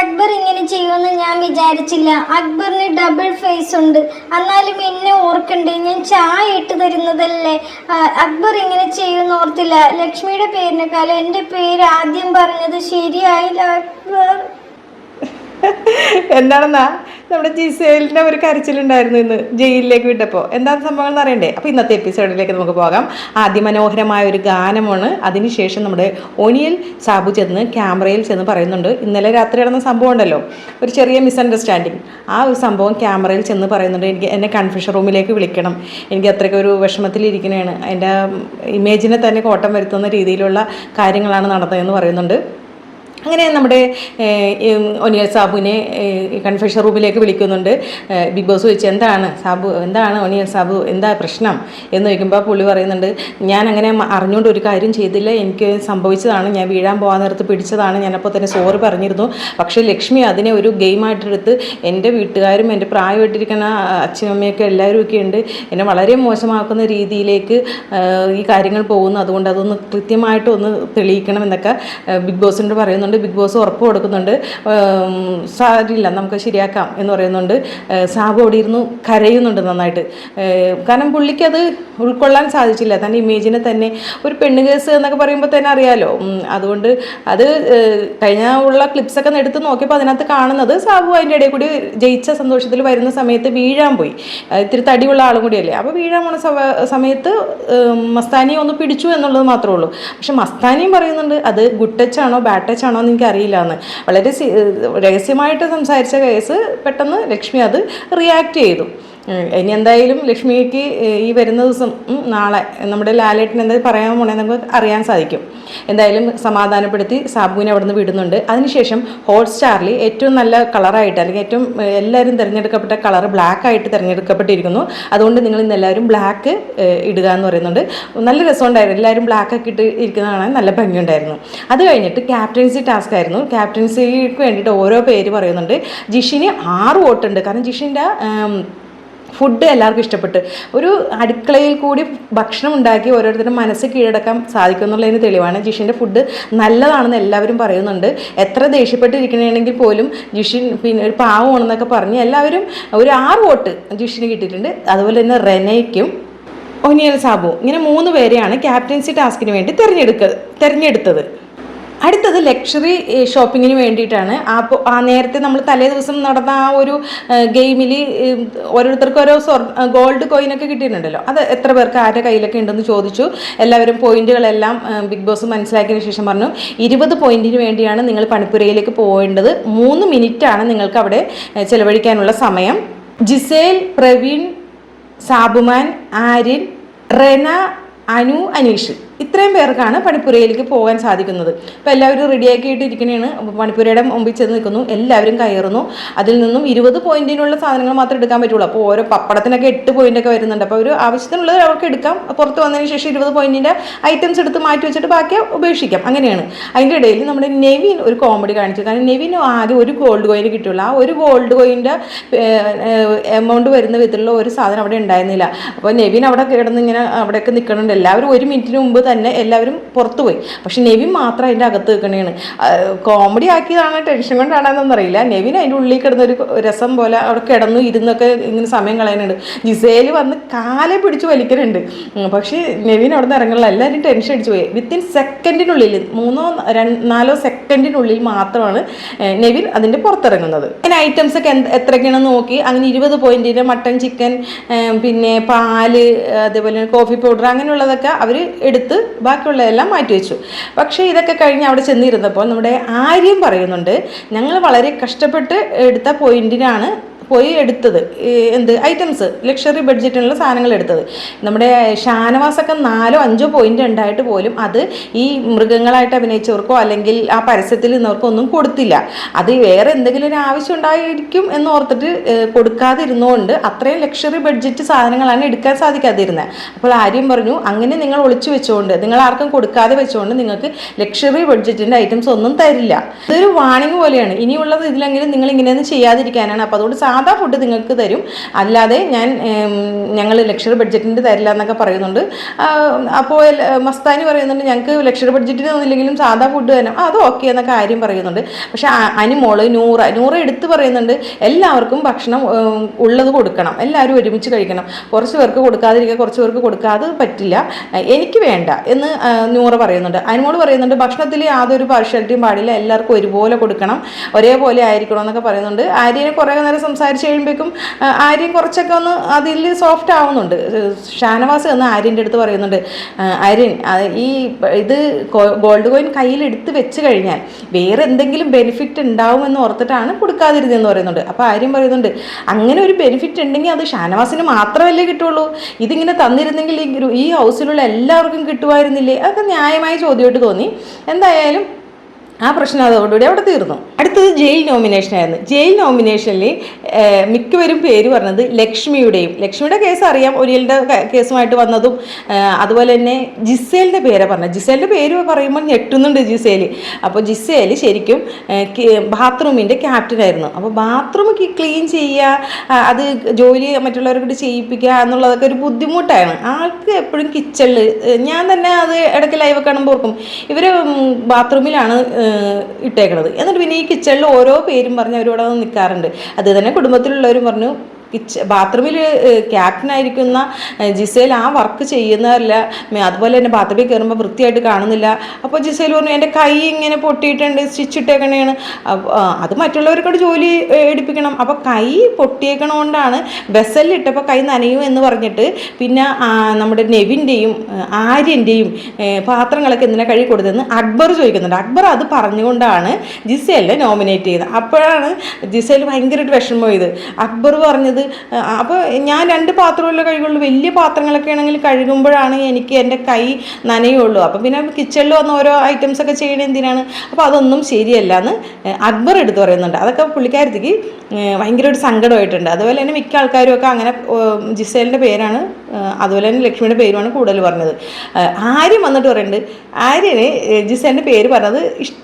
അക്ബർ ഇങ്ങനെ ചെയ്യുമെന്ന് ഞാൻ വിചാരിച്ചില്ല. അക്ബറിന് ഡബിൾ ഫേസ് ഉണ്ട്. എന്നാലും എന്നെ ഓർക്കണ്ടേ? ഞാൻ ചായ ഇട്ട് തരുന്നതല്ലേ? അക്ബർ ഇങ്ങനെ ചെയ്യുമെന്ന് ഓർത്തില്ല. ലക്ഷ്മിയുടെ പേരിനേക്കാളും എന്റെ പേര് ആദ്യം പറഞ്ഞത് ശരിയായില്ല അക്ബർ. എന്താണെന്നാ? നമ്മുടെ ജിസേലിന്റെ ഒരു കരച്ചിലുണ്ടായിരുന്നു ഇന്ന് ജയിലിലേക്ക് വിട്ടപ്പോൾ എന്താണ് സംഭവം എന്ന് അറിയണ്ടേ? അപ്പോൾ ഇന്നത്തെ എപ്പിസോഡിലേക്ക് നമുക്ക് പോകാം. അതിമനോഹരമായ ഒരു ഗാനമാണ്. അതിനുശേഷം നമ്മുടെ ഒനിയൽ സാബു ചെന്ന് ക്യാമറയിൽ ചെന്ന് പറയുന്നുണ്ട് ഇന്നലെ രാത്രി നടന്ന സംഭവം ഉണ്ടല്ലോ? ഒരു ചെറിയ മിസ്അണ്ടർസ്റ്റാൻഡിങ് ആ ഒരു സംഭവം ക്യാമറയിൽ ചെന്ന് പറയുന്നുണ്ട്. എനിക്ക് എന്നെ കൺഫ്യൂഷൻ റൂമിലേക്ക് വിളിക്കണം. എനിക്ക് അത്രയ്ക്ക് ഒരു വിഷമത്തിലിരിക്കണേണ് എന്റെ ഇമേജിനെ തന്നെ കോട്ടം വരുത്തുന്ന രീതിയിലുള്ള കാര്യങ്ങളാണ് നടന്നതെന്ന് പറയുന്നുണ്ട്. അങ്ങനെ നമ്മുടെ ഒനിയൽ സാബുവിനെ കൺഫെഷൻ റൂമിലേക്ക് വിളിക്കുന്നുണ്ട്. ബിഗ് ബോസ് ചോദിച്ചു എന്താണ് സാബു എന്താണ് ഒനിയൽ സാബു എന്താ പ്രശ്നം? എന്ന് ചോദിക്കുമ്പോൾ പുള്ളി പറയുന്നുണ്ട് ഞാൻ അങ്ങനെ അറിഞ്ഞുകൊണ്ട് ഒരു കാര്യം ചെയ്തില്ല. എനിക്ക് സംഭവിച്ചതാണ്. ഞാൻ വീഴാൻ പോകാൻ നേരത്ത് പിടിച്ചതാണ്. ഞാനപ്പോൾ തന്നെ സോറി പറഞ്ഞിരുന്നു. പക്ഷേ ലക്ഷ്മി അതിനെ ഒരു ഗെയിമായിട്ടെടുത്ത് എന്റെ വീട്ടുകാരും എന്റെ പ്രായമായിട്ടിരിക്കുന്ന അച്ഛനും അമ്മയൊക്കെ എല്ലാവരും ഒക്കെ ഉണ്ട്. എന്നെ വളരെ മോശമാക്കുന്ന രീതിയിലേക്ക് ഈ കാര്യങ്ങൾ പോകുന്നു. അതുകൊണ്ട് അതൊന്ന് കൃത്യമായിട്ടൊന്ന് തെളിയിക്കണം എന്നൊക്കെ ബിഗ് ബോസിനോട് പറയുന്നുണ്ട്. ബിഗ് ബോസ് ഉറപ്പ് കൊടുക്കുന്നുണ്ട്. സാരില്ല നമുക്ക് ശരിയാക്കാം എന്ന് പറയുന്നുണ്ട്. സാബ് അവിടെ കരയുന്നുണ്ട് നന്നായിട്ട്. കാരണം പുള്ളിക്കത് ഉൾക്കൊള്ളാൻ സാധിച്ചില്ല. തന്റെ ഇമേജിനെ തന്നെ ഒരു പെണ്ണ് കേസ് എന്നൊക്കെ പറയുമ്പോൾ തന്നെ അറിയാലോ. അതുകൊണ്ട് അത് കഴിഞ്ഞ ഉള്ള ക്ലിപ്സൊക്കെ എടുത്ത് നോക്കിയപ്പോൾ അതിനകത്ത് കാണുന്നത് സാബു അതിന്റെ ഇടയിൽ കൂടി ജയിച്ച സന്തോഷത്തിൽ വരുന്ന സമയത്ത് വീഴാൻ പോയി. ഇത്തിരി തടിയുള്ള ആളും കൂടിയല്ലേ. അപ്പോൾ വീഴാൻ പോണ സമയത്ത് മസ്താനിയെ ഒന്ന് പിടിച്ചു എന്നുള്ളത് മാത്രമേ ഉള്ളൂ. പക്ഷെ മസ്താനിയും പറയുന്നുണ്ട് അത് ഗുഡ് ടച്ച് ആണോ ബാഡ് ടച്ച് ആണോ എന്ന് എനിക്കറിയില്ല എന്ന് വളരെ രഹസ്യമായിട്ട് സംസാരിച്ച കേസ് പെട്ടെന്ന് ലക്ഷ്മി അത് റിയാക്ട് ചെയ്തു. ഇനി എന്തായാലും ലക്ഷ്മിക്ക് ഈ വരുന്ന ദിവസം നാളെ നമ്മുടെ ലാലേട്ടൻ എന്താ പറയാൻ പോണേ നമുക്ക് അറിയാൻ സാധിക്കും. എന്തായാലും സമാധാനപ്പെടുത്തി സാബുവിനെ അവിടെ നിന്ന് വിടുന്നുണ്ട്. അതിനുശേഷം ഹോട്ട്സ്റ്റാറിൽ ഏറ്റവും നല്ല കളറായിട്ട് അല്ലെങ്കിൽ ഏറ്റവും എല്ലാവരും തിരഞ്ഞെടുക്കപ്പെട്ട കളർ ബ്ലാക്ക് ആയിട്ട് തിരഞ്ഞെടുക്കപ്പെട്ടിരിക്കുന്നു. അതുകൊണ്ട് നിങ്ങൾ ഇന്ന് എല്ലാവരും ബ്ലാക്ക് ഇടുക എന്ന് പറയുന്നുണ്ട്. നല്ല രസമുണ്ടായിരുന്നു. എല്ലാവരും ബ്ലാക്ക് ഒക്കെ ഇട്ട് ഇരിക്കുന്നതാണ് നല്ല ഭംഗിയുണ്ടായിരുന്നു. അത് കഴിഞ്ഞിട്ട് ക്യാപ്റ്റൻസി ടാസ്ക് ആയിരുന്നു. ക്യാപ്റ്റൻസിക്ക് വേണ്ടിയിട്ട് ഓരോ പേര് പറയുന്നുണ്ട്. ജിഷിന് ആറ് വോട്ടുണ്ട്. കാരണം ജിഷിന്റെ ഫുഡ് എല്ലാവർക്കും ഇഷ്ടപ്പെട്ട്. ഒരു അടുക്കളയിൽ കൂടി ഭക്ഷണം ഉണ്ടാക്കി ഓരോരുത്തരുടെ മനസ്സ് കീഴടക്കാൻ സാധിക്കും എന്നുള്ളതിന് തെളിവാണ് ജിഷിന്റെ ഫുഡ് നല്ലതാണെന്ന് എല്ലാവരും പറയുന്നുണ്ട്. എത്ര ദേഷ്യപ്പെട്ടിരിക്കണമെങ്കിൽ പോലും ജിഷിൻ പിന്നെ ഒരു പാവമാണെന്നൊക്കെ പറഞ്ഞ് എല്ലാവരും ഒരു ആറ് വോട്ട് ജിഷിന് കിട്ടിയിട്ടുണ്ട്. അതുപോലെ തന്നെ റെനയ്ക്കും ഒനിയൽ സാബു ഇങ്ങനെ മൂന്ന് പേരെയാണ് ക്യാപ്റ്റൻസി ടാസ്കിന് വേണ്ടി തിരഞ്ഞെടുക്ക തിരഞ്ഞെടുത്തത്. അടുത്തത് ലക്ഷറി ഷോപ്പിങ്ങിന് വേണ്ടിയിട്ടാണ്. അപ്പോൾ ആ നേരത്തെ നമ്മൾ തലേ ദിവസം നടന്ന ആ ഒരു ഗെയിമിൽ ഓരോരുത്തർക്കും ഓരോ സ്വർ ഗോൾഡ് കോയിനൊക്കെ കിട്ടിയിട്ടുണ്ടല്ലോ. അത് എത്ര പേർക്ക് ആരുടെ കയ്യിലൊക്കെ ഉണ്ടെന്ന് ചോദിച്ചു. എല്ലാവരും പോയിന്റുകളെല്ലാം ബിഗ് ബോസ് മനസ്സിലാക്കിയതിന് ശേഷം പറഞ്ഞു ഇരുപത് പോയിന്റിന് വേണ്ടിയാണ് നിങ്ങൾ പണിപ്പുരയിലേക്ക് പോകേണ്ടത്. മൂന്ന് മിനിറ്റാണ് നിങ്ങൾക്ക് അവിടെ ചെലവഴിക്കാനുള്ള സമയം. ജിസേൽ പ്രവീൺ സാബുമാൻ ആര്യൻ റെന അനു അനീഷ്. ഇത്രയും പേർക്കാണ് പണിപ്പുരയിലേക്ക് പോകാൻ സാധിക്കുന്നത്. അപ്പോൾ എല്ലാവരും റെഡിയാക്കിയിട്ട് ഇരിക്കണേണ് പണിപ്പുരയുടെ മുമ്പിൽ ചെന്ന് നിൽക്കുന്നു. എല്ലാവരും കയറുന്നു. അതിൽ നിന്നും ഇരുപത് പോയിന്റിനുള്ള സാധനങ്ങൾ മാത്രമേ എടുക്കാൻ പറ്റുള്ളൂ. അപ്പോൾ ഓരോ പപ്പടത്തിനൊക്കെ എട്ട് പോയിന്റ് ഒക്കെ വരുന്നുണ്ട്. അപ്പോൾ ഒരു ആവശ്യത്തിനുള്ളത് അവർക്ക് എടുക്കാം. പുറത്ത് വന്നതിന് ശേഷം ഇരുപത് പോയിന്റിന്റെ ഐറ്റംസ് എടുത്ത് മാറ്റി വെച്ചിട്ട് ബാക്കി ഉപേക്ഷിക്കാം. അങ്ങനെയാണ്. അതിന്റെ ഇടയിൽ നമ്മുടെ നെവിൻ ഒരു കോമഡി കാണിച്ചു. കാരണം നെവിന് ആകെ ഒരു ഗോൾഡ് കോയിൻ കിട്ടുള്ളൂ ആ ഒരു ഗോൾഡ് കോയിന്റെ എമൗണ്ട് വരുന്ന വിധത്തിലുള്ള ഒരു സാധനം അവിടെ ഉണ്ടായിരുന്നില്ല. അപ്പോൾ നെവിൻ അവിടെ കിടന്ന് ഇങ്ങനെ അവിടെയൊക്കെ നിൽക്കണുണ്ട് എല്ലാവരും ഒരു മിനിറ്റിന് മുമ്പ് തന്നെ എല്ലാവരും പുറത്തു പോയി. പക്ഷെ നെവിൻ മാത്രം അതിന്റെ അകത്ത് നിൽക്കണേണ്. കോമഡി ആക്കിയതാണ് ടെൻഷൻ കൊണ്ടാണെന്നൊന്നും അറിയില്ല. നെവിൻ അതിന്റെ ഉള്ളിൽ കിടന്ന ഒരു രസം പോലെ അവിടെ കിടന്നു ഇരുന്നൊക്കെ ഇങ്ങനെ സമയം കളയാനുണ്ട്. ജിസേൽ വന്ന് കാലെ പിടിച്ച് വലിക്കലുണ്ട്. പക്ഷേ നെവിൻ അവിടെ നിന്ന് ഇറങ്ങണില്ല എല്ലാവരും ടെൻഷൻ അടിച്ചു പോയി. വിത്തിൻ സെക്കൻഡിനുള്ളിൽ മൂന്നോ നാലോ സെക്കൻഡിനുള്ളിൽ മാത്രമാണ് നെവിൻ അതിന്റെ പുറത്തിറങ്ങുന്നത്. അതിന് ഐറ്റംസ് ഒക്കെ എത്രയൊക്കെയാണെന്ന് നോക്കി. അങ്ങനെ ഇരുപത് പോയിന്റിന്റെ മട്ടൺ ചിക്കൻ പിന്നെ പാൽ അതേപോലെ കോഫി പൗഡർ അങ്ങനെയുള്ളതൊക്കെ അവർ എടുത്ത് ബാക്കിയുള്ളതെല്ലാം മാറ്റി വെച്ചു പക്ഷേ ഇതൊക്കെ കഴിഞ്ഞ് അവിടെ ചെന്നിരുന്നപ്പോൾ നമ്മുടെ ആര്യം പറയുന്നുണ്ട് ഞങ്ങൾ വളരെ കഷ്ടപ്പെട്ട് എടുത്ത പോയിന്റിനാണ് പോയി എടുത്തത്. എന്ത്? ഐറ്റംസ് ലക്ഷറി ബഡ്ജറ്റിനുള്ള സാധനങ്ങൾ എടുത്തത്. നമ്മുടെ ഷാനവാസൊക്കെ നാലോ അഞ്ചോ പോയിന്റ് ഉണ്ടായിട്ട് പോലും അത് ഈ മൃഗങ്ങളായിട്ട് അഭിനയിച്ചവർക്കോ അല്ലെങ്കിൽ ആ പരസ്യത്തിൽ നിന്നവർക്കോ ഒന്നും കൊടുത്തില്ല. അത് വേറെ എന്തെങ്കിലും ഒരു ആവശ്യം ഉണ്ടായിരിക്കും എന്ന് ഓർത്തിട്ട് കൊടുക്കാതിരുന്നുകൊണ്ട് അത്രയും ലക്ഷറി ബഡ്ജറ്റ് സാധനങ്ങളാണ് എടുക്കാൻ സാധിക്കാതിരുന്നത് അപ്പോൾ ആര്യം പറഞ്ഞു അങ്ങനെ നിങ്ങൾ ഒളിച്ചു വെച്ചുകൊണ്ട് നിങ്ങൾ ആർക്കും കൊടുക്കാതെ വെച്ചുകൊണ്ട് നിങ്ങൾക്ക് ലക്ഷറി ബഡ്ജറ്റിന്റെ ഐറ്റംസ് ഒന്നും തരില്ല. ഇതൊരു വാണിംഗ് പോലെയാണ്. ഇനിയുള്ളത് ഇതിലെങ്കിലും നിങ്ങൾ ഇങ്ങനെയൊന്നും ചെയ്യാതിരിക്കാനാണ്. അപ്പോൾ അതുകൊണ്ട് സാധാ ഫുഡ് നിങ്ങൾക്ക് തരും. അല്ലാതെ ഞാൻ ഞങ്ങൾ ലക്ഷറി ബഡ്ജറ്റിന്റെ തരില്ല എന്നൊക്കെ പറയുന്നുണ്ട്. അപ്പോൾ മസ്താനി പറയുന്നുണ്ട് ഞങ്ങൾക്ക് ലക്ഷറി ബഡ്ജറ്റിന് ഒന്നുമില്ലെങ്കിലും സാധാ ഫുഡ് തന്നെ. അത് ഓക്കെ എന്ന കാര്യം പറയുന്നുണ്ട്. പക്ഷേ അനിമോൾ നൂറ നൂറ എടുത്ത് പറയുന്നുണ്ട് എല്ലാവർക്കും ഭക്ഷണം ഉള്ളത് കൊടുക്കണം. എല്ലാവരും ഒരുമിച്ച് കഴിക്കണം. കുറച്ച് പേർക്ക് കൊടുക്കാതിരിക്കുക കുറച്ച് പേർക്ക് കൊടുക്കാതെ പറ്റില്ല. എനിക്ക് വേണ്ട. എന്ന് നൂറ പറയുന്നുണ്ട്. അനിമോൾ പറയുന്നുണ്ട് ഭക്ഷണത്തിൽ യാതൊരു പാർഷ്യാലിറ്റിയും പാടില്ല. എല്ലാവർക്കും ഒരുപോലെ കൊടുക്കണം. ഒരേപോലെ ആയിരിക്കണം എന്നൊക്കെ പറയുന്നുണ്ട്. ആര്യനെ കുറേ നേരം സംസാരിച്ച് കഴിയുമ്പോഴേക്കും ആര്യൻ കുറച്ചൊക്കെ ഒന്ന് അതിൽ സോഫ്റ്റ് ആവുന്നുണ്ട്. ഷാനവാസ് എന്ന് ആര്യന്റെ അടുത്ത് പറയുന്നുണ്ട് ആര്യൻ ഈ ഇത് ഗോൾഡ് കോയിൻ കയ്യിൽ എടുത്ത് വെച്ച് കഴിഞ്ഞാൽ വേറെ എന്തെങ്കിലും ബെനിഫിറ്റ് ഉണ്ടാവുമെന്ന് ഓർത്തിട്ടാണ് കൊടുക്കാതിരുന്നതെന്ന് പറയുന്നുണ്ട്. അപ്പോൾ ആര്യം പറയുന്നുണ്ട് അങ്ങനെ ഒരു ബെനിഫിറ്റ് ഉണ്ടെങ്കിൽ അത് ഷാനവാസിന് മാത്രമല്ലേ കിട്ടുള്ളൂ? ഇതിങ്ങനെ തന്നിരുന്നെങ്കിൽ ഈ ഹൗസിലുള്ള എല്ലാവർക്കും കിട്ടുമായിരുന്നില്ലേ? അതൊക്കെ ന്യായമായ ചോദ്യമായിട്ട് തോന്നി. എന്തായാലും ആ പ്രശ്നം അതോടുകൂടി അവിടെ തീർന്നു. അടുത്തത് ജയിൽ നോമിനേഷനായിരുന്നു ജയിൽ നോമിനേഷനിൽ മിക്കവരും പേര് പറഞ്ഞത് ലക്ഷ്മിയുടെയും. ലക്ഷ്മിയുടെ കേസ് അറിയാം. ഒരിയലിന്റെ കേസുമായിട്ട് വന്നതും അതുപോലെ തന്നെ ജിസേലിന്റെ പേരെ പറഞ്ഞത്. ജിസേലിന്റെ പേര് പറയുമ്പോൾ ഞെട്ടുന്നുണ്ട് ജിസേൽ അപ്പോൾ ജിസേൽ ശരിക്കും ബാത്റൂമിന്റെ ക്യാപ്റ്റനായിരുന്നു അപ്പോൾ ബാത്റൂം ക്ലീൻ ചെയ്യുക അത് ജോലി മറ്റുള്ളവരോട് ചെയ്യിപ്പിക്കുക എന്നുള്ളതൊക്കെ ഒരു ബുദ്ധിമുട്ടാണ്. ആൾക്ക് എപ്പോഴും കിച്ചണിൽ ഞാൻ തന്നെ അത് ഇടയ്ക്ക് ലൈവ് കാണുമ്പോൾ ഓർക്കും. ഇവർ ബാത്റൂമിലാണ് ഇട്ടേക്കണത്. എന്നിട്ട് പിന്നെ ഈ കിച്ചണിൽ ഓരോ പേരും പറഞ്ഞ് അവരോട് നിൽക്കാറുണ്ട് അത് തന്നെ കുടുംബത്തിലുള്ളവരും പറഞ്ഞു കിച്ച ബാത്റൂമിൽ ക്യാപ്റ്റനായിരിക്കുന്ന ജിസേൽ ആ വർക്ക് ചെയ്യുന്നതല്ല. അതുപോലെ തന്നെ ബാത്റൂമിൽ കയറുമ്പോൾ വൃത്തിയായിട്ട് കാണുന്നില്ല. അപ്പോൾ ജിസേൽ പറഞ്ഞു എന്റെ കൈ ഇങ്ങനെ പൊട്ടിയിട്ടുണ്ട് സ്റ്റിച്ച് ഇട്ടേക്കണേണ് അത് മറ്റുള്ളവർക്കോട് ജോലി എടുപ്പിക്കണം. അപ്പോൾ കൈ പൊട്ടിയേക്കണോണ്ടാണ് വെസലിലിട്ടപ്പോൾ കൈ നനയും എന്ന് പറഞ്ഞിട്ട് പിന്നെ നമ്മുടെ നെവിന്റെയും ആര്യന്റെയും പാത്രങ്ങളൊക്കെ എന്തിനാ കഴുകി കൊടുത്തതെന്ന് അക്ബർ ചോദിക്കുന്നുണ്ട്. അക്ബർ അത് പറഞ്ഞുകൊണ്ടാണ് ജിസേലിനെ നോമിനേറ്റ് ചെയ്തത് അപ്പോഴാണ് ജിസേൽ ഭയങ്കരമായിട്ട് വിഷമം ചെയ്ത് അക്ബർ പറഞ്ഞത് അപ്പോൾ ഞാൻ രണ്ട് പാത്രമല്ലേ കഴുകുള്ളൂ. വലിയ പാത്രങ്ങളൊക്കെ ആണെങ്കിൽ കഴുകുമ്പോഴാണ് എനിക്ക് എന്റെ കൈ നനയുള്ളൂ. അപ്പം പിന്നെ കിച്ചണിൽ വന്ന ഓരോ ഐറ്റംസ് ഒക്കെ ചെയ്യണത് എന്തിനാണ്? അപ്പോൾ അതൊന്നും ശരിയല്ല എന്ന് അക്ബർ എടുത്ത് പറയുന്നുണ്ട്. അതൊക്കെ പുള്ളിക്കാരത്തേക്ക് ഭയങ്കര ഒരു സങ്കടമായിട്ടുണ്ട്. അതുപോലെ തന്നെ മിക്ക ആൾക്കാരും ഒക്കെ അങ്ങനെ ജിസേലിന്റെ പേരാണ് അതുപോലെ തന്നെ ലക്ഷ്മിയുടെ പേരുമാണ് കൂടുതൽ പറഞ്ഞത്. ആര്യം വന്നിട്ട് പറയുന്നുണ്ട് ആര്യന് ജിസേലിന്റെ പേര് പറഞ്ഞത് ഇഷ്ട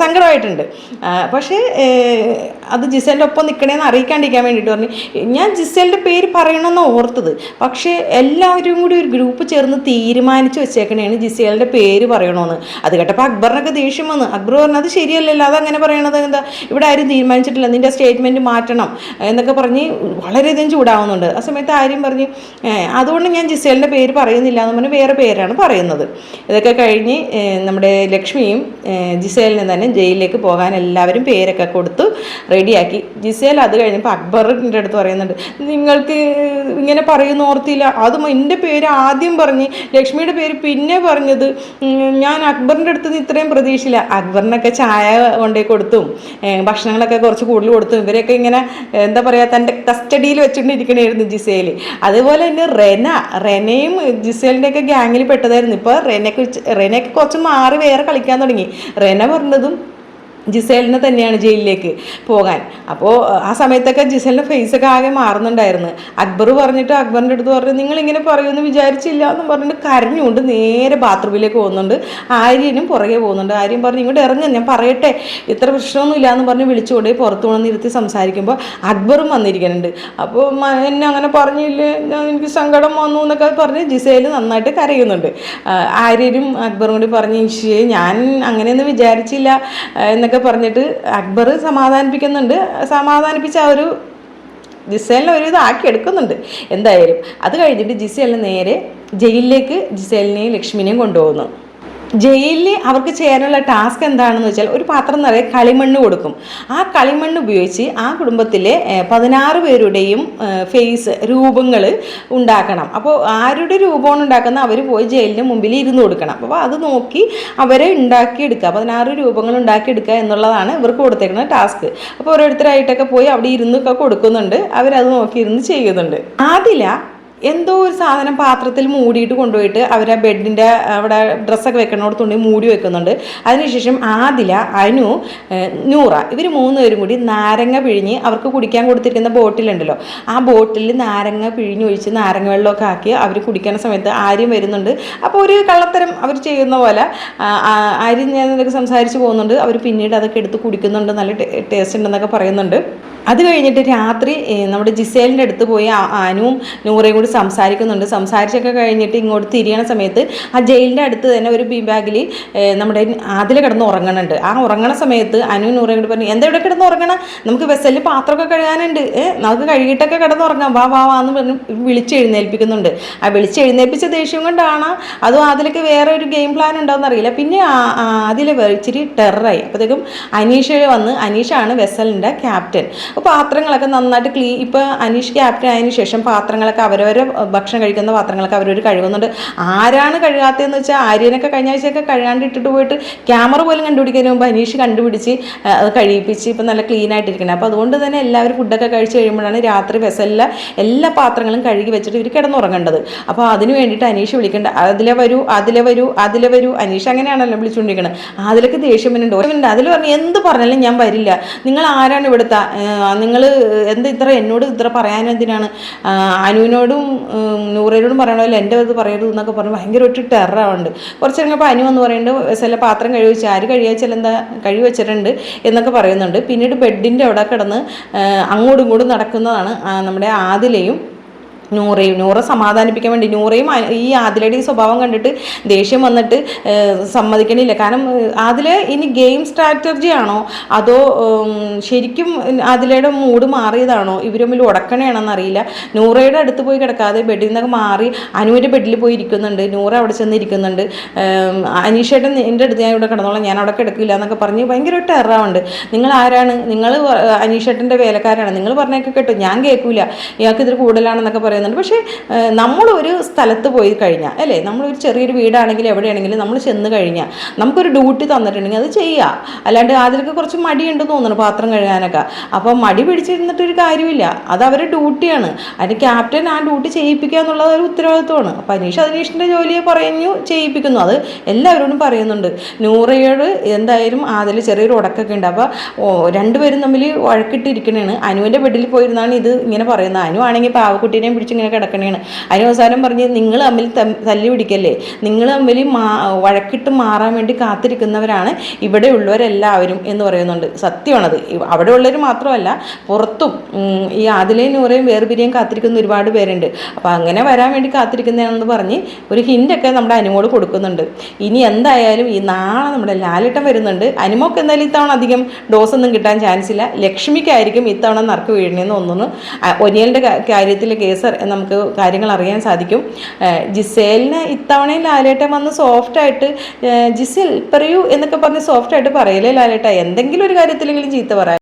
സങ്കടമായിട്ടുണ്ട്. പക്ഷേ അത് ജിസേലിന്റെ ഒപ്പം നിൽക്കണേന്ന് അറിയിക്കാണ്ടിരിക്കാൻ വേണ്ടിയിട്ട് പറഞ്ഞു. ഞാൻ ജിസേലിന്റെ പേര് പറയണമെന്ന് ഓർത്തത്. പക്ഷേ എല്ലാവരും കൂടി ഒരു ഗ്രൂപ്പ് ചേർന്ന് തീരുമാനിച്ച് വെച്ചേക്കണേണ് ജിസേലിന്റെ പേര് പറയണമെന്ന് അത് കേട്ടപ്പോൾ അക്ബറിനൊക്കെ ദേഷ്യം വന്നു. അക്ബർ പറഞ്ഞത് ശരിയല്ലല്ലോ അതങ്ങനെ പറയണത് എന്താ? ഇവിടെ ആരും തീരുമാനിച്ചിട്ടില്ല നിന്റെ സ്റ്റേറ്റ്മെന്റ് മാറ്റണം എന്നൊക്കെ പറഞ്ഞ് വളരെയധികം ചൂടാവുന്നുണ്ട്. ആ സമയത്ത് ആര്യം പറഞ്ഞ് അതുകൊണ്ട് ഞാൻ ജിസേലിന്റെ പേര് പറയുന്നില്ല എന്ന് പറഞ്ഞ് വേറെ പേരാണ് പറയുന്നത്. ഇതൊക്കെ കഴിഞ്ഞ് നമ്മുടെ ലക്ഷ്മിയും ഏഹ്, ജിസേലിന് തന്നെ ജയിലിലേക്ക് പോകാൻ എല്ലാവരും പേരൊക്കെ കൊടുത്തു റെഡിയാക്കി. ജിസേൽ അത് കഴിഞ്ഞപ്പോൾ അക്ബറിന്റെ അടുത്ത് പറയുന്നുണ്ട് നിങ്ങൾക്ക് ഇങ്ങനെ പറയുന്ന ഓർത്തില്ല. അതും എന്റെ പേര് ആദ്യം പറഞ്ഞ് ലക്ഷ്മിയുടെ പേര് പിന്നെ പറഞ്ഞത് ഞാൻ അക്ബറിന്റെ അടുത്ത് നിന്ന് ഇത്രയും പ്രതീക്ഷയില്ല. അക്ബറിനൊക്കെ ചായ കൊണ്ടേ കൊടുത്തും ഭക്ഷണങ്ങളൊക്കെ കുറച്ച് കൂടുതൽ കൊടുത്തും. ഇവരെയൊക്കെ ഇങ്ങനെ എന്താ പറയുക തന്റെ കസ്റ്റഡിയിൽ വെച്ചുകൊണ്ടിരിക്കണായിരുന്നു ജിസേൽ അതുപോലെ തന്നെ റെന റെനയും ജിസേലിന്റെയൊക്കെ ഗ്യാങ്ങിൽ പെട്ടതായിരുന്നു. ഇപ്പോൾ റെനയ്ക്ക് റെനയൊക്കെ കുറച്ച് മാറി വേറെ കളിക്കാൻ തുടങ്ങി. റെന പറഞ്ഞതും ജിസേലിനെ തന്നെയാണ് ജയിലിലേക്ക് പോകാൻ. അപ്പോൾ ആ സമയത്തൊക്കെ ജിസേലിന്റെ ഫേസൊക്കെ ആകെ മാറുന്നുണ്ടായിരുന്നു. അക്ബർ പറഞ്ഞിട്ട് അക്ബറിന്റെ അടുത്ത് പറഞ്ഞു നിങ്ങളിങ്ങനെ പറയുമെന്ന് വിചാരിച്ചില്ല എന്ന് പറഞ്ഞിട്ട് കരഞ്ഞുകൊണ്ട് നേരെ ബാത്റൂമിലേക്ക് പോകുന്നുണ്ട്. ആര്യനും പുറകെ പോകുന്നുണ്ട്. ആര്യൻ പറഞ്ഞു ഇങ്ങോട്ട് ഇറങ്ങും ഞാൻ പറയട്ടെ. ഇത്ര പ്രശ്നമൊന്നുമില്ല എന്ന് പറഞ്ഞ് വിളിച്ചുകൊണ്ട് പുറത്തു ഇരുത്തി സംസാരിക്കുമ്പോൾ അക്ബറും വന്നിരിക്കുന്നുണ്ട്. അപ്പോൾ എന്നെ അങ്ങനെ പറഞ്ഞില്ലേ? എനിക്ക് സങ്കടം വന്നു എന്നൊക്കെ പറഞ്ഞ് ജിസേൽ നന്നായിട്ട് കരയുന്നുണ്ട്. ആര്യനും അക്ബറും കൂടി പറഞ്ഞ് "ശ്ശേ, ഞാൻ അങ്ങനെയൊന്നും വിചാരിച്ചില്ല ആ, എന്നൊക്കെ പറഞ്ഞിട്ട് അക്ബർ സമാധാനിപ്പിക്കുന്നുണ്ട്. സമാധാനിപ്പിച്ച ആ ഒരു ജിസേലിനെ ഒരു ഇതാക്കി എടുക്കുന്നുണ്ട്. എന്തായാലും അത് കഴിഞ്ഞിട്ട് ജിസേലിന് നേരെ ജയിലിലേക്ക് ജിസേലിനെയും ലക്ഷ്മിനെയും കൊണ്ടുപോകുന്നു. ജയിലിൽ അവർക്ക് ചെയ്യാനുള്ള ടാസ്ക് എന്താണെന്ന് വെച്ചാൽ ഒരു പാത്രം നിറയെ കളിമണ്ണ് കൊടുക്കും. ആ കളിമണ്ണ് ഉപയോഗിച്ച് ആ കുടുംബത്തിലെ പതിനാറ് പേരുടെയും ഫേസ് രൂപങ്ങൾ ഉണ്ടാക്കണം. അപ്പോൾ ആരുടെ രൂപമാണ് ഉണ്ടാക്കുന്ന അവർ പോയി ജയിലിന് മുമ്പിൽ ഇരുന്ന് കൊടുക്കണം. അപ്പോൾ അത് നോക്കി അവരെ ഉണ്ടാക്കിയെടുക്കുക. പതിനാറ് രൂപങ്ങൾ ഉണ്ടാക്കിയെടുക്കുക എന്നുള്ളതാണ് ഇവർക്ക് കൊടുത്തേക്കുന്ന ടാസ്ക്. അപ്പോൾ ഓരോരുത്തരായിട്ടൊക്കെ പോയി അവിടെ ഇരുന്നൊക്കെ കൊടുക്കുന്നുണ്ട്. അവരത് നോക്കി ഇരുന്ന് ചെയ്യുന്നുണ്ട്. ആദില എന്തോ ഒരു സാധനം പാത്രത്തിൽ മൂടിയിട്ട് കൊണ്ടുപോയിട്ട് അവർ ആ ബെഡിന്റെ അവിടെ ഡ്രസ്സൊക്കെ വെക്കണോടത്തുണ്ടെങ്കിൽ മൂടി വെക്കുന്നുണ്ട്. അതിനുശേഷം ആദില അനു നൂറ ഇവർ മൂന്ന് പേരും കൂടി നാരങ്ങ പിഴിഞ്ഞ് അവർക്ക് കുടിക്കാൻ കൊടുത്തിരിക്കുന്ന ബോട്ടിലുണ്ടല്ലോ. ആ ബോട്ടിൽ നാരങ്ങ പിഴിഞ്ഞൊഴിച്ച് നാരങ്ങ വെള്ളമൊക്കെ ആക്കി അവർ കുടിക്കുന്ന സമയത്ത് ആര്യം വരുന്നുണ്ട്. അപ്പോൾ ഒരു കള്ളത്തരം അവർ ചെയ്യുന്ന പോലെ ആരും ഞാൻ സംസാരിച്ച് പോകുന്നുണ്ട്. അവർ പിന്നീട് അതൊക്കെ എടുത്ത് കുടിക്കുന്നുണ്ട്. നല്ല ടേസ്റ്റ് ഉണ്ടെന്നൊക്കെ പറയുന്നുണ്ട്. അത് കഴിഞ്ഞിട്ട് രാത്രി നമ്മുടെ ജിസേലിന്റെ അടുത്ത് പോയി ആനുവും നൂറയും കൂടി സംസാരിക്കുന്നുണ്ട്. സംസാരിച്ചൊക്കെ കഴിഞ്ഞിട്ട് ഇങ്ങോട്ട് തിരിയണ സമയത്ത് ആ ജയിലിന്റെ അടുത്ത് തന്നെ ഒരു ബീ ബാഗിൽ നമ്മുടെ അതിൽ കിടന്ന് ഉറങ്ങണുണ്ട്. ആ ഉറങ്ങണ സമയത്ത് അനു നൂറയും കൂടി പറഞ്ഞു എന്താ ഇവിടെ കിടന്ന് ഉറങ്ങണം? നമുക്ക് വെസലിൽ പാത്രമൊക്കെ കഴുകാനുണ്ട്. നമുക്ക് കഴുകിയിട്ടൊക്കെ കിടന്ന് ഉറങ്ങാം. വാ വാ വാ എന്ന് പറഞ്ഞ് വിളിച്ച് എഴുന്നേൽപ്പിക്കുന്നുണ്ട്. ആ വിളിച്ച് എഴുന്നേൽപ്പിച്ച ദേഷ്യം കൊണ്ടാണ് അതും അതിലൊക്കെ വേറെ ഒരു ഗെയിം പ്ലാൻ ഉണ്ടോയെന്ന് അറിയില്ല. പിന്നെ അതിൽ ഇച്ചിരി ടെററായി. അപ്പോഴത്തേക്കും അനീഷ വന്ന് അനീഷാണ് വെസലിന്റെ ക്യാപ്റ്റൻ. അപ്പോൾ പാത്രങ്ങളൊക്കെ നന്നായിട്ട് ക്ലീൻ ഇപ്പോൾ അനീഷ് ക്യാപ്റ്റൻ ആയതിനു ശേഷം പാത്രങ്ങളൊക്കെ അവരവരെ ഭക്ഷണം കഴിക്കുന്ന പാത്രങ്ങളൊക്കെ അവരവർ കഴുകുന്നുണ്ട്. ആരാണ് കഴുകാത്തതെന്ന് വെച്ചാൽ ആര്യനൊക്കെ കഴിഞ്ഞ ആഴ്ചയൊക്കെ കഴുകാണ്ട് ഇട്ടിട്ട് പോയിട്ട് ക്യാമറ പോലും കണ്ടുപിടിക്കുന്നതിന് മുമ്പ് അനീഷ് കണ്ടുപിടിച്ച് അത് കഴിയിപ്പിച്ച് ഇപ്പം നല്ല ക്ലീൻ ആയിട്ടിരിക്കണം. അപ്പോൾ അതുകൊണ്ട് തന്നെ എല്ലാവരും ഫുഡൊക്കെ കഴിച്ച് കഴിയുമ്പോഴാണ് രാത്രി വെസലിലെ എല്ലാ പാത്രങ്ങളും കഴുകി വെച്ചിട്ട് ഇവർ കിടന്നുറങ്ങേണ്ടത്. അപ്പോൾ അതിന് വേണ്ടിയിട്ട് അനീഷ് വിളിക്കേണ്ട. അതിലെ വരൂ അതിലെ വരൂ അതിലെ വരൂ. അനീഷ് അങ്ങനെയാണല്ലോ വിളിച്ചുകൊണ്ടിരിക്കുന്നത് അതിലൊക്കെ ദേഷ്യം വരുന്നുണ്ട് അതിൽ പറഞ്ഞു എന്ത് പറഞ്ഞാലും ഞാൻ വരില്ല. നിങ്ങൾ ആരാണ് ഇവിടുത്തെ? നിങ്ങൾ എന്ത് ഇത്ര എന്നോട് ഇത്ര ആ, അനുവിനോടും നൂറേനോടും പറയണമല്ലോ എന്റെ അത് പറയരുത് എന്നൊക്കെ പറഞ്ഞ് ഭയങ്കര ഒരു ടെററാവുണ്ട്. കുറച്ച് കഴിഞ്ഞപ്പോൾ അനു എന്ന് പറയുന്നുണ്ട് ചില പാത്രം കഴുകി വെച്ച് ആര് കഴിയാച്ചാൽ എന്താ കഴുകി വെച്ചിട്ടുണ്ട് എന്നൊക്കെ പറയുന്നുണ്ട്. പിന്നീട് ബെഡിന്റെ അവിടെ കിടന്ന് അങ്ങോട്ടും ഇങ്ങോട്ടും നടക്കുന്നതാണ് നമ്മുടെ ആദിലയും നൂറയും നൂറ സമാധാനിപ്പിക്കാൻ വേണ്ടി നൂറയും ഈ ആദിലയുടെ ഈ സ്വഭാവം കണ്ടിട്ട് ദേഷ്യം വന്നിട്ട് സമ്മതിക്കണില്ല. കാരണം അതിൽ ഇനി ഗെയിം സ്ട്രാറ്റജി ആണോ? അതോ ശരിക്കും ആദിലയുടെ മൂഡ് മാറിയതാണോ? ഇവർ തമ്മിൽ ഉടക്കണയാണെന്ന് അറിയില്ല. നൂറയുടെ അടുത്ത് പോയി കിടക്കാതെ ബെഡിൽ നിന്നൊക്കെ മാറി അനുവിന്റെ ബെഡിൽ പോയി ഇരിക്കുന്നുണ്ട്. നൂറ അവിടെ ചെന്ന് ഇരിക്കുന്നുണ്ട്. എന്റെ അടുത്ത് ഞാൻ ഇവിടെ കിടന്നോളാം. ഞാൻ അവിടെ കിടക്കില്ല എന്നൊക്കെ പറഞ്ഞ് ഭയങ്കര ടെററാവുണ്ട്. നിങ്ങൾ ആരാണ്? നിങ്ങൾ അനീഷേട്ടന്റെ വേലക്കാരാണ്. നിങ്ങൾ പറഞ്ഞൊക്കെ കേട്ടോ. ഞാൻ കേൾക്കൂല. ഇയാൾക്ക് ഇതിൽ കൂടുതലാണെന്നൊക്കെ പറയുന്നുണ്ട്. പക്ഷേ നമ്മളൊരു സ്ഥലത്ത് പോയി കഴിഞ്ഞാൽ അല്ലേ? നമ്മളൊരു ചെറിയൊരു വീടാണെങ്കിലും എവിടെയാണെങ്കിലും നമ്മൾ ചെന്ന് കഴിഞ്ഞാൽ നമുക്കൊരു ഡ്യൂട്ടി തന്നിട്ടുണ്ടെങ്കിൽ അത് ചെയ്യുക അല്ലാണ്ട് അതിലൊക്കെ കുറച്ച് മടിയുണ്ടെന്ന് തോന്നുന്നു പാത്രം കഴുകാനൊക്കെ. അപ്പോൾ മടി പിടിച്ചിരുന്നിട്ടൊരു കാര്യമില്ല. അത് അവരുടെ ഡ്യൂട്ടിയാണ്. അതിന് ക്യാപ്റ്റൻ ആ ഡ്യൂട്ടി ചെയ്യിപ്പിക്കുക എന്നുള്ളത് ഒരു ഉത്തരവാദിത്വമാണ്. അപ്പോൾ അനീഷ് അനീഷിന്റെ ജോലിയെ പറഞ്ഞു ചെയ്യിപ്പിക്കുന്നു. അത് എല്ലാവരോടും പറയുന്നുണ്ട്. നൂറയോട് എന്തായാലും അതിൽ ചെറിയൊരു ഉടക്കൊക്കെ ഉണ്ട്. അപ്പോൾ രണ്ടുപേരും തമ്മിൽ വഴക്കിട്ടിരിക്കണേണ്. അനുവിന്റെ ബെഡിൽ പോയിരുന്നാണ് ഇത് ഇങ്ങനെ പറയുന്നത്. അനു ആണെങ്കിൽ പാവക്കുട്ടീനെയും പിടിച്ച് ഇങ്ങനെ കിടക്കണേണ്. അതിന് അവസാനം പറഞ്ഞ് നിങ്ങൾ തമ്മിൽ തല്ലി പിടിക്കല്ലേ? നിങ്ങൾ തമ്മിൽ വഴക്കിട്ട് മാറാൻ വേണ്ടി കാത്തിരിക്കുന്നവരാണ് ഇവിടെ ഉള്ളവരെല്ലാവരും എന്ന് പറയുന്നുണ്ട്. സത്യമാണത്. അവിടെ ഉള്ളവർ മാത്രമല്ല പുറത്തും ഈ ആദിലയും നൂറയും വേർപിരിയും കാത്തിരിക്കുന്ന ഒരുപാട് പേരുണ്ട്. അപ്പോൾ അങ്ങനെ വരാൻ വേണ്ടി കാത്തിരിക്കുന്നതാണെന്ന് പറഞ്ഞ് ഒരു ഹിന്റൊക്കെ നമ്മുടെ അനുമോട് കൊടുക്കുന്നുണ്ട്. ഇനി എന്തായാലും ഈ നാളെ നമ്മുടെ ലാലിട്ടം വരുന്നുണ്ട്. അനുമോക്ക് എന്തായാലും ഇത്തവണ അധികം ഡോസ് ഒന്നും കിട്ടാൻ ചാൻസ് ഇല്ല ലക്ഷ്മിക്കായിരിക്കും ഇത്തവണ നറുക്ക് വീഴണമെന്ന് തോന്നുന്നു. ഒനിയലിന്റെ കാര്യത്തിൽ കേസ് നമുക്ക് കാര്യങ്ങൾ അറിയാൻ സാധിക്കും. ജിസേലിന് ഇത്തവണയും ലാലേട്ടൻ വന്ന് സോഫ്റ്റായിട്ട് ജിസേൽ പറയൂ എന്നൊക്കെ പറഞ്ഞ് സോഫ്റ്റായിട്ട് പറയലേ ലാലേട്ട? എന്തെങ്കിലും ഒരു കാര്യത്തിലെങ്കിലും ചീത്ത പറയാം.